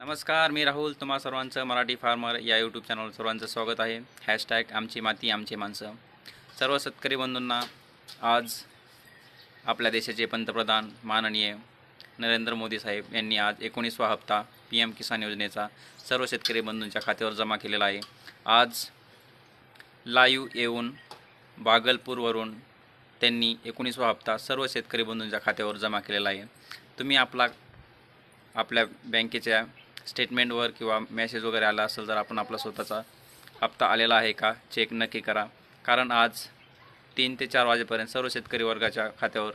नमस्कार मी राहुल. तुम्हा सर्वांचं मराठी फार्मर या यूट्यूब चॅनल सर्वांचं स्वागत आहे. हॅशटॅग आमची माती आमची माणसं. सर्व शेतकरी बंधूंना आज आपल्या देशाचे पंतप्रधान माननीय नरेंद्र मोदी साहेब यांनी आज एकोणीसवा हप्ता पी एम किसान योजनेचा सर्व शेतकरी बंधूंच्या खात्यावर जमा केलेला आहे. आज लाईव्ह येऊन बागलपूरवरून त्यांनी एकोणीसवा हप्ता सर्व शेतकरी बंधूंच्या खात्यावर जमा केलेला आहे. तुम्ही आपला आपल्या बँकेच्या स्टेटमेंटवर किंवा मेसेज वगैरे आला असेल तर आपण आपला स्वतःचा हप्ता आलेला आहे का? चेक नक्की करा. कारण आज तीन ते चार वाजेपर्यंत सर्व शेतकरी वर्गाच्या खात्यावर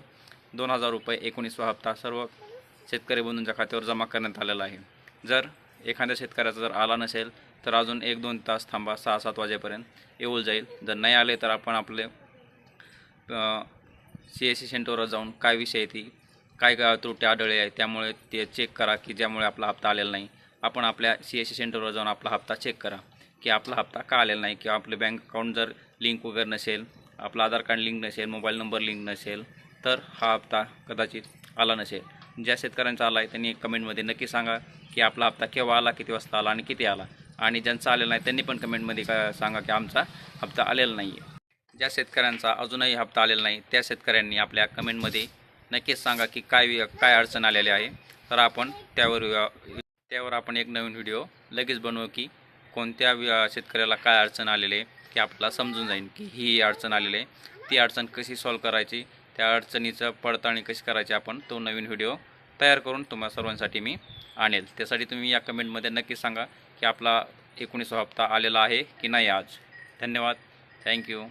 दोन हजार रुपये एकोणीसवा हप्ता सर्व शेतकरी बंधूंच्या खात्यावर जमा करण्यात आलेला आहे. जर एखाद्या शेतकऱ्याचा जर आला नसेल तर अजून एक दोन तास थांबा सहा सात वाजेपर्यंत येऊन जाईल. जर नाही आले तर आपण आपले सी एस सी सेंटरवर जाऊन काय विषय आहे ती काय काय त्रुटी आढळले आहे त्यामुळे ते चेक करा की ज्यामुळे आपला हप्ता आलेला नाही. आपण आपल्या सी एस सी सेंटरवर जाऊन आपला हप्ता चेक करा. की आपला हप्ता का आलेला नाही किंवा आपले बँक अकाउंट जर लिंक वगैरे नसेल आपलं आधार कार्ड लिंक नसेल मोबाईल नंबर लिंक नसेल तर हा हप्ता कदाचित आला नसेल. ज्या शेतकऱ्यांचा आला आहे त्यांनी कमेंटमध्ये नक्की सांगा की आपला हप्ता केव्हा आला किती वाजता आला आणि किती आला. आणि ज्यांचा आलेला नाही त्यांनी पण कमेंटमध्ये का सांगा की आमचा हप्ता आलेला नाही आहे ज्या शेतकऱ्यांचा अजूनही हप्ता आलेला नाही त्या शेतकऱ्यांनी आपल्या कमेंटमध्ये नक्कीच सांगा की काय काय अडचण आलेली आहे. तर आपण त्यावर त्यावर आपण एक नवीन व्हिडिओ लगेच बनवू की कोणत्या शेतकऱ्याला काय अडचण आलेली आहे की आपल्याला समजून जाईल की ही अडचण आलेली आहे. ती अडचण कशी सॉल्व करायची त्या अडचणीचं पडताळणी कशी करायची आपण तो नवीन व्हिडिओ तयार करून तुम्हा सर्वांसाठी मी आणेल. त्यासाठी तुम्ही या कमेंटमध्ये नक्की सांगा की आपला एकोणीसवा हप्ता आलेला आहे की नाही आज. धन्यवाद. थँक्यू